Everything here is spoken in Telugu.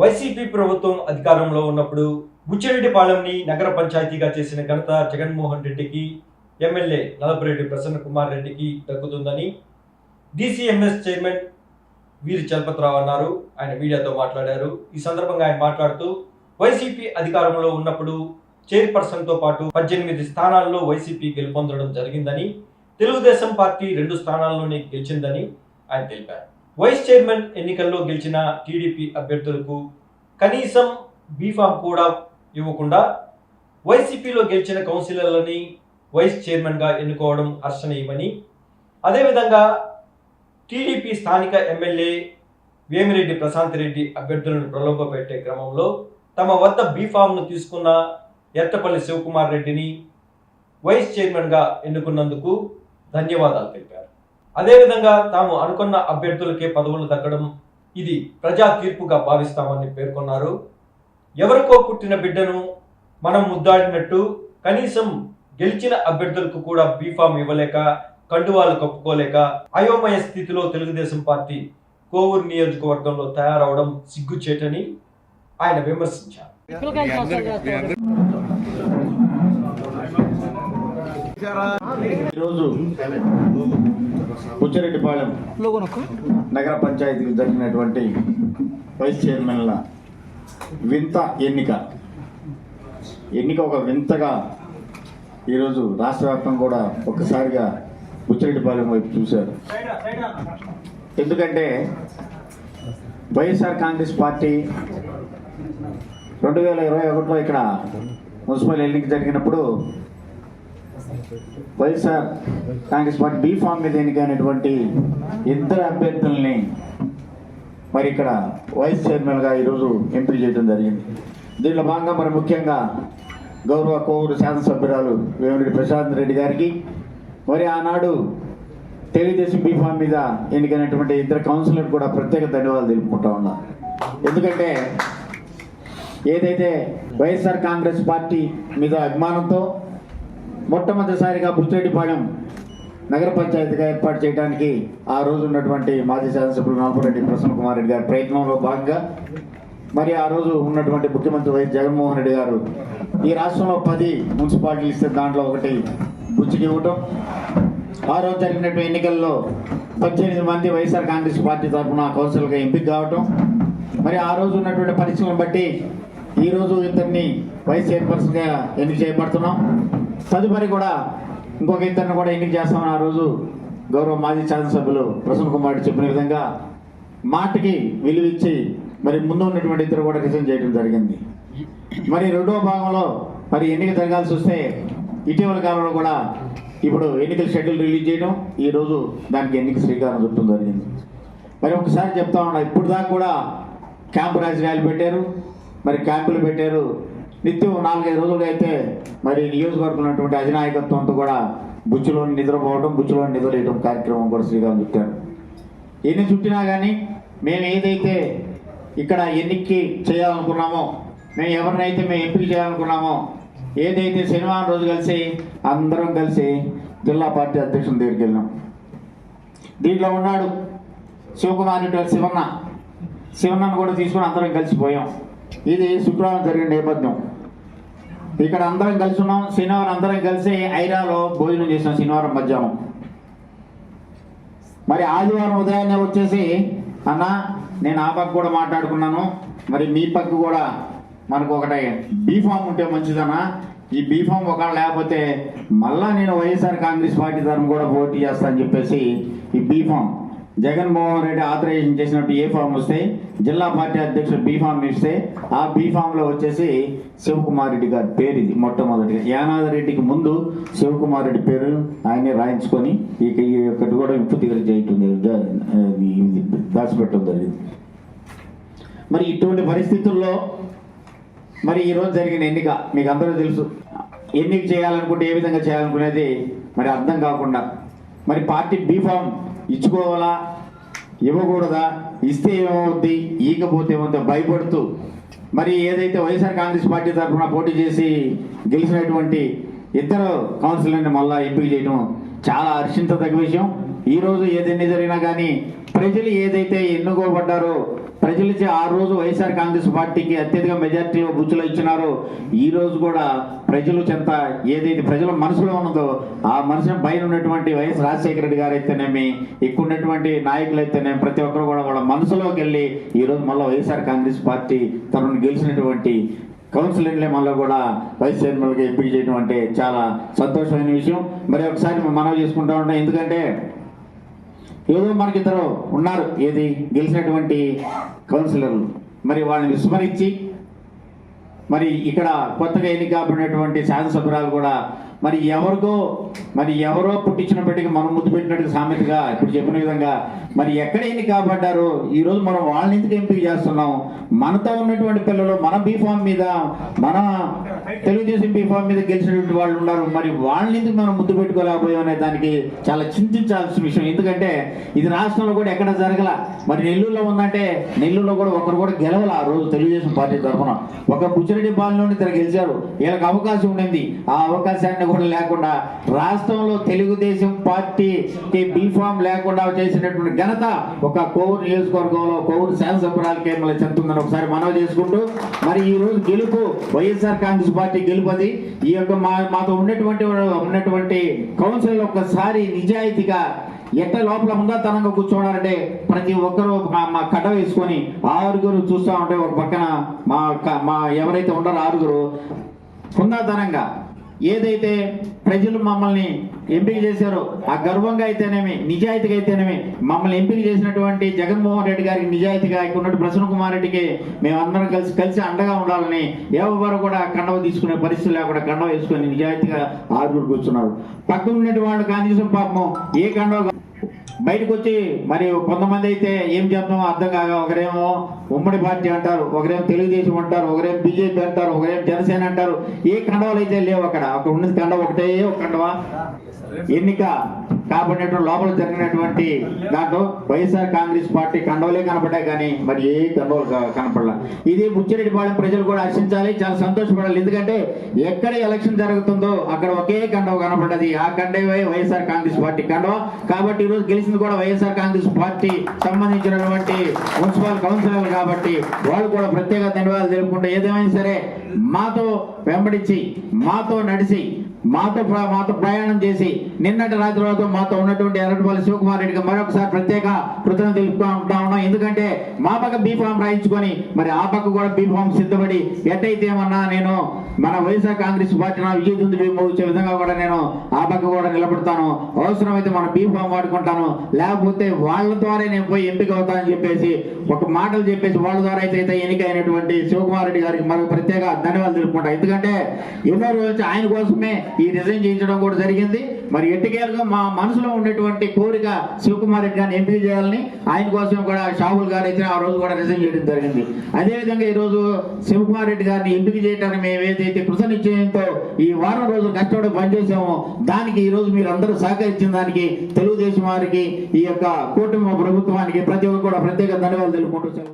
వైసీపీ ప్రభుత్వం అధికారంలో ఉన్నప్పుడు బుచ్చిరెడ్డిపాలెంని నగర పంచాయతీగా చేసిన ఘనత జగన్మోహన్ రెడ్డికి ఎమ్మెల్యే నలపరెడ్డి ప్రసన్న కుమార్ రెడ్డికి దక్కుతుందని డీసీఎంఎస్ చైర్మన్ వీరి చలపతిరావు అన్నారు. ఆయన మీడియాతో మాట్లాడారు. ఈ సందర్భంగా ఆయన మాట్లాడుతూ వైసీపీ అధికారంలో ఉన్నప్పుడు చైర్పర్సన్తో పాటు పద్దెనిమిది స్థానాల్లో వైసీపీ గెలుపొందడం జరిగిందని తెలుగుదేశం పార్టీ రెండు స్థానాల్లోనే గెలిచిందని ఆయన తెలిపారు. వైస్ చైర్మన్ ఎన్నికల్లో గెలిచిన టీడీపీ అభ్యర్థులకు కనీసం బీఫామ్ కూడా ఇవ్వకుండా వైసీపీలో గెలిచిన కౌన్సిలర్లని వైస్ చైర్మన్గా ఎన్నుకోవడం హర్షణీయమని అదేవిధంగా టీడీపీ స్థానిక ఎమ్మెల్యే వేమిరెడ్డి ప్రశాంత్ రెడ్డి అభ్యర్థులను ప్రలోభపెట్టే క్రమంలో తమ వద్ద బీఫామ్ను తీసుకున్న ఎట్టపల్లి శివకుమార్ రెడ్డిని వైస్ చైర్మన్గా ఎన్నుకున్నందుకు ధన్యవాదాలు తెలిపారు. అదేవిధంగా తాము అనుకున్న అభ్యర్థులకే పదవులు దక్కడం ఇది ప్రజా తీర్పుగా భావిస్తామని పేర్కొన్నారు. ఎవరికో పుట్టిన బిడ్డను మనం ముద్దాడినట్టు కనీసం గెలిచిన అభ్యర్థులకు కూడా బీఫామ్ ఇవ్వలేక కండువాలు కప్పుకోలేక అయోమయ స్థితిలో తెలుగుదేశం పార్టీ కోవూరు నియోజకవర్గంలో తయారవడం సిగ్గుచేటని ఆయన విమర్శించారు. ఈరోజు ఉచ్చిరెడ్డిపాలెం నగర పంచాయతీకి జరిగినటువంటి వైస్ చైర్మన్ల వింత ఎన్నిక. ఎన్నిక ఒక వింతగా ఈరోజు రాష్ట్ర వ్యాప్తం కూడా ఒక్కసారిగా ఉచ్చిరెడ్డిపాలెం వైపు చూశారు. ఎందుకంటే వైఎస్ఆర్ కాంగ్రెస్ పార్టీ రెండు వేల ఇరవై ఒకటిలో ఇక్కడ మున్సిపల్ ఎన్నిక జరిగినప్పుడు YSR Congress party B form మీద ఎన్నికైనటువంటి ఇద్దరు అభ్యర్థుల్ని మరి ఇక్కడ వైస్ చైర్మన్గా ఈరోజు ఎంపిక చేయడం జరిగింది. దీనిలో భాగంగా మరి ముఖ్యంగా గౌరవ కోవూరు శాసనసభ్యురాలు వేమిరెడ్డి ప్రశాంత్ రెడ్డి గారికి మరి ఆనాడు తెలుగుదేశం బీ ఫామ్ మీద ఎన్నికైనటువంటి ఇద్దరు కౌన్సిలర్ కూడా ప్రత్యేక ధన్యవాదాలు తెలుపుకుంటా ఉన్నా. ఎందుకంటే ఏదైతే వైఎస్ఆర్ కాంగ్రెస్ పార్టీ మీద అభిమానంతో మొట్టమొదటిసారిగా బుచ్చిరెడ్డిపాళెం నగర పంచాయతీగా ఏర్పాటు చేయడానికి ఆ రోజు ఉన్నటువంటి మాజీ శాసనసభ్యులు నాల్పరెడ్డి ప్రసన్న కుమార్ రెడ్డి గారి ప్రయత్నంలో భాగంగా మరి ఆ రోజు ఉన్నటువంటి ముఖ్యమంత్రి వైఎస్ జగన్మోహన్ రెడ్డి గారు ఈ రాష్ట్రంలో పది మున్సిపాలిటీలు ఇస్తే దాంట్లో ఒకటి బుచ్చికి ఇవ్వటం. ఆ రోజు జరిగినటువంటి ఎన్నికల్లో పద్దెనిమిది మంది వైఎస్ఆర్ కాంగ్రెస్ పార్టీ తరఫున కౌన్సిల్గా ఎంపిక కావటం. మరి ఆ రోజు ఉన్నటువంటి పరిస్థితులను బట్టి ఈరోజు ఇద్దరిని వైస్ చైర్పర్సన్గా ఎన్నిక చేయబడుతున్నాం. తదుపరి కూడా ఇంకొక ఇద్దరిని కూడా ఎన్నిక చేస్తామని ఆ రోజు గౌరవ మాజీ శాసనసభ్యులు ప్రసన్న కుమార్ చెప్పిన విధంగా మాటకి విలువిచ్చి మరి ముందు ఉన్నటువంటి ఇద్దరు కూడా రిజైన్ చేయడం జరిగింది. మరి రెండవ భాగంలో మరి ఎన్నిక జరగాల్సి వస్తే ఇటీవల కాలంలో కూడా ఇప్పుడు ఎన్నికల షెడ్యూల్ రిలీజ్ చేయడం ఈ రోజు దానికి ఎన్నిక శ్రీకారం చుట్టడం జరిగింది. మరి ఒకసారి చెప్తా ఉన్నా ఇప్పుడు దాకా కూడా క్యాంపు రాజకీయాలు పెట్టారు. మరి క్యాంపులు పెట్టారు నిత్యం నాలుగైదు రోజులు అయితే మరి నియోజకవర్గంలో ఉన్నటువంటి అధినాయకత్వంతో కూడా బుచ్చులో నిద్రపోవడం బుచ్చులో నిద్రలేయడం కార్యక్రమం కూడా శ్రీకారం చుట్టారు. ఎన్ని చుట్టినా కానీ మేము ఏదైతే ఇక్కడ ఎన్నికకి చేయాలనుకున్నామో మేము ఎవరినైతే మేము ఎంపిక చేయాలనుకున్నామో ఏదైతే శనివారం రోజు కలిసి అందరం కలిసి జిల్లా పార్టీ అధ్యక్షుల దగ్గరికి వెళ్ళాం దీంట్లో ఉన్నాడు శివకుమార్ రెడ్డి శివన్న. శివన్నను కూడా తీసుకొని అందరం కలిసిపోయాం. ఇది శుక్రవారం జరిగిన నేపథ్యం. ఇక్కడ అందరం కలిసి ఉన్నాం. శనివారం అందరం కలిసి ఐరాలో భోజనం చేసాం శనివారం మధ్యాహ్నం. మరి ఆదివారం ఉదయాన్నే వచ్చేసి అన్న నేను ఆ పక్క కూడా మాట్లాడుకున్నాను. మరి మీ పక్క కూడా మనకు ఒకటి బీఫామ్ ఉంటే మంచిదన్నా ఈ బీఫామ్ ఒకవేళ లేకపోతే మళ్ళా నేను వైఎస్ఆర్ కాంగ్రెస్ పార్టీ తరఫున కూడా పోటీ చేస్తా అని చెప్పేసి ఈ బీఫామ్ జగన్మోహన్ రెడ్డి ఆథరైజేషన్ చేసినట్టు ఏ ఫామ్ వస్తే జిల్లా పార్టీ అధ్యక్షుడు బీ ఫామ్ ఇస్తే ఆ బీ ఫామ్లో వచ్చేసి శివకుమార్ రెడ్డి గారి పేరు ఇది మొట్టమొదటిగా. యానాది రెడ్డికి ముందు శివకుమార్ రెడ్డి పేరు ఆయనే రాయించుకొని ఇక ఈ ఒకటి కూడా విప్పు దిగలు చేయటం దాచిపెట్టడం జరిగింది. మరి ఇటువంటి పరిస్థితుల్లో మరి ఈరోజు జరిగిన ఎన్నిక మీకు అందరూ తెలుసు. ఎన్నిక చేయాలనుకుంటే ఏ విధంగా చేయాలనుకునేది మరి అర్థం కాకుండా మరి పార్టీ బీఫామ్ ఇచ్చుకోవాలా? ఇవ్వకూడదా? ఇస్తే ఏమవుద్ది? ఈకపోతే ఏమవుతుందో భయపడుతూ మరి ఏదైతే వైఎస్ఆర్ కాంగ్రెస్ పార్టీ తరఫున పోటీ చేసి గెలిచినటువంటి ఇద్దరు కౌన్సిలర్ని మళ్ళా ఎంపిక చేయడం చాలా హర్షించదగ్గ విషయం. ఈరోజు ఏదైనా జరిగినా కానీ ప్రజలు ఏదైతే ఎన్నుకోబడ్డారో ప్రజలచే ఆ రోజు వైఎస్ఆర్ కాంగ్రెస్ పార్టీకి అత్యధిక మెజార్టీలో బుచ్చులో ఇచ్చినారో. ఈ రోజు కూడా ప్రజలు చెంత ఏదైతే ప్రజల మనసులో ఉన్నదో ఆ మనసు పైన ఉన్నటువంటి వైఎస్ రాజశేఖర రెడ్డి గారు అయితేనేమి ఇక్కడ ఉన్నటువంటి నాయకులు అయితేనేమి ప్రతి ఒక్కరు కూడా వాళ్ళ మనసులోకి వెళ్ళి ఈరోజు మళ్ళీ వైఎస్ఆర్ కాంగ్రెస్ పార్టీ తనను గెలిచినటువంటి కౌన్సిలర్లే మళ్ళీ కూడా వైస్ చైర్మన్గా ఎంపిక చేయడం అంటే చాలా సంతోషమైన విషయం. మరి ఒకసారి మనం మనవి చేసుకుంటా ఉంటాం. ఎందుకంటే ఏదో మనకిద్దరు ఉన్నారు. ఏది? గెలిచినటువంటి కౌన్సిలర్లు. మరి వాళ్ళని విస్మరించి మరి ఇక్కడ కొత్తగా ఎన్నిక కాబడినటువంటి శాసనసభ్యురాలు కూడా మరి ఎవరికో మరి ఎవరో పుట్టించిన బిడ్డకి మనం ముద్దు పెట్టినట్టు సామెతగా ఇప్పుడు చెప్పిన విధంగా మరి ఎక్కడ ఎన్ని కాబడ్డారో? ఈ రోజు మనం వాళ్ళని ఎందుకు ఎంపిక చేస్తున్నాం? మనతో ఉన్నటువంటి పిల్లలు మన బీఫామ్ మీద మన తెలుగుదేశం బీఫామ్ మీద గెలిచినటువంటి వాళ్ళు ఉన్నారు. మరి వాళ్ళని ఎందుకు మనం ముద్దు పెట్టుకోలేకపోయాం అనే దానికి చాలా చింతించాల్సిన విషయం. ఎందుకంటే ఇది రాష్ట్రంలో కూడా ఎక్కడ జరగల? మరి నెల్లూరులో ఉందంటే నెల్లూరులో కూడా ఒకరు కూడా గెలవల ఆ రోజు తెలుగుదేశం పార్టీ తరఫున. ఒక బుచ్చిరెడ్డి పాలనలోని ఇద్దరు గెలిచారు. వీళ్ళకి అవకాశం ఉండింది. ఆ అవకాశాన్ని కూడా లేకుండా రాష్ట్రంలో తెలుగుదేశం పార్టీకి బీఫామ్ లేకుండా చేసినటువంటి ఘనత ఒక కోవూరు నియోజకవర్గంలో కోవూరు శాసనసభ్యురాలకే మళ్ళీ చెందుతుందని ఒకసారి మనవి చేసుకుంటూ మరి ఈ రోజు గెలుపు వైఎస్ఆర్ కాంగ్రెస్ పార్టీ గెలుపది ఈ యొక్క మా మాతో ఉన్నటువంటి ఉన్నటువంటి కౌన్సిల్ ఒక్కసారి నిజాయితీగా ఎట్ట లోపల ఉందాతనంగా కూర్చోవాలంటే ప్రతి ఒక్కరూ మా కట్ట వేసుకొని ఆరుగురు చూస్తూ ఉంటే ఒక పక్కన మా క- మా ఎవరైతే ఉన్నారో ఆరుగురు హుందాతనంగా ఏదైతే ప్రజలు మమ్మల్ని ఎంపిక చేశారో ఆ గర్వంగా అయితేనేమి నిజాయితీగా అయితేనేమి మమ్మల్ని ఎంపిక చేసినటువంటి జగన్మోహన్ రెడ్డి గారికి నిజాయితీగా ఇక్కడ ఉన్నటువంటి ప్రసన్న కుమార్ రెడ్డికి మేమందరం కలిసి కలిసి అండగా ఉండాలని ఎవరు కూడా కండవ తీసుకునే పరిస్థితి లేకుండా కండవ వేసుకొని నిజాయితీగా ఆరుగురు కూర్చున్నారు. పక్కన ఉన్నటువంటి వాళ్ళు కనీసం పాపం ఏ కండవ బయటకు వచ్చి మరి కొంతమంది అయితే ఏం చెప్తామో అర్థం కాక ఒకరేమో ఉమ్మడి పార్టీ అంటారు ఒకరేమో తెలుగుదేశం అంటారు ఒకరేమో బీజేపీ అంటారు ఒకరేమో జనసేన అంటారు. ఏ కండవలు అయితే లేవు అక్కడ. అక్కడ ఉన్నది కండవ ఒకటే ఒక కండవ? ఎన్నిక. కాబట్టి లోపల జరిగినటువంటి దాంట్లో వైఎస్ఆర్ కాంగ్రెస్ పార్టీ కండవలే కనపడ్డాయి కానీ మరి ఏ కండవలు కనపడలా. ఇది ముచ్చిరెడ్డిపాళెం ప్రజలు కూడా హర్షించాలి చాలా సంతోషపడాలి. ఎందుకంటే ఎక్కడ ఎలక్షన్ జరుగుతుందో అక్కడ ఒకే కండవ కనపడ్డది. ఆ కండవే వైఎస్ఆర్ కాంగ్రెస్ పార్టీ కండవ. కాబట్టి ఈరోజు గెలిచింది కూడా వైఎస్ఆర్ కాంగ్రెస్ పార్టీ సంబంధించినటువంటి మున్సిపల్ కౌన్సిలర్ కాబట్టి వాళ్ళు కూడా ప్రత్యేక ధన్యవాదాలు తెలుపుకుంటే ఏదేమైనా సరే మాతో వెంబడించి మాతో నడిచి మాతో ప్ర- మాతో ప్రయాణం చేసి నిన్నటి రాత్రి వరకు మాతో ఉన్నటువంటి ఎర్రటిపల్లి శివకుమార్ రెడ్డికి మరొకసారి ప్రత్యేక కృతజ్ఞత తెలుపుకుంటా ఉన్నాం. ఎందుకంటే మా పక్క బీఫామ్ రాయించుకొని మరి ఆ పక్క కూడా బీఫామ్ సిద్ధపడి ఎట్టయితే ఏమన్నా నేను మన వైఎస్ఆర్ కాంగ్రెస్ పార్టీ నా విజయదుందు వచ్చే విధంగా కూడా నేను ఆ పక్క కూడా నిలబడతాను. అవసరమైతే మన బీఫామ్ వాడుకుంటాను. లేకపోతే వాళ్ళ ద్వారా నేను పోయి ఎంపిక అవుతానని చెప్పేసి ఒక మాటలు చెప్పేసి వాళ్ళ ద్వారా అయితే ఎన్నికైనటువంటి శివకుమార్ రెడ్డి గారికి మరొక ప్రత్యేక ధన్యవాదాలు తెలుపుకుంటాను ఎందుకంటే ఎన్నో రోజు ఆయన కోసమే ఈ రిజైన్ చేయించడం కూడా జరిగింది. మరి ఎట్టికేలుగా మా మనసులో ఉండేటువంటి కోరిక శివకుమార్ రెడ్డి గారిని ఎంపిక చేయాలని ఆయన కోసం కూడా షాహుల్ గారు అయితే ఆ రోజు కూడా రిజైన్ చేయడం జరిగింది. అదేవిధంగా ఈ రోజు శివకుమార్ రెడ్డి గారిని ఎంపిక చేయడానికి మేము ఏదైతే కృత నిశ్చయంతో ఈ వారం రోజులు కష్టపడి పనిచేసామో దానికి ఈ రోజు మీరు అందరూ సహకరించిన దానికి తెలుగుదేశం వారికి ఈ యొక్క కూటమి ప్రభుత్వానికి ప్రతి ఒక్కరు కూడా ప్రత్యేక ధన్యవాదాలు తెలుపుకుంటూ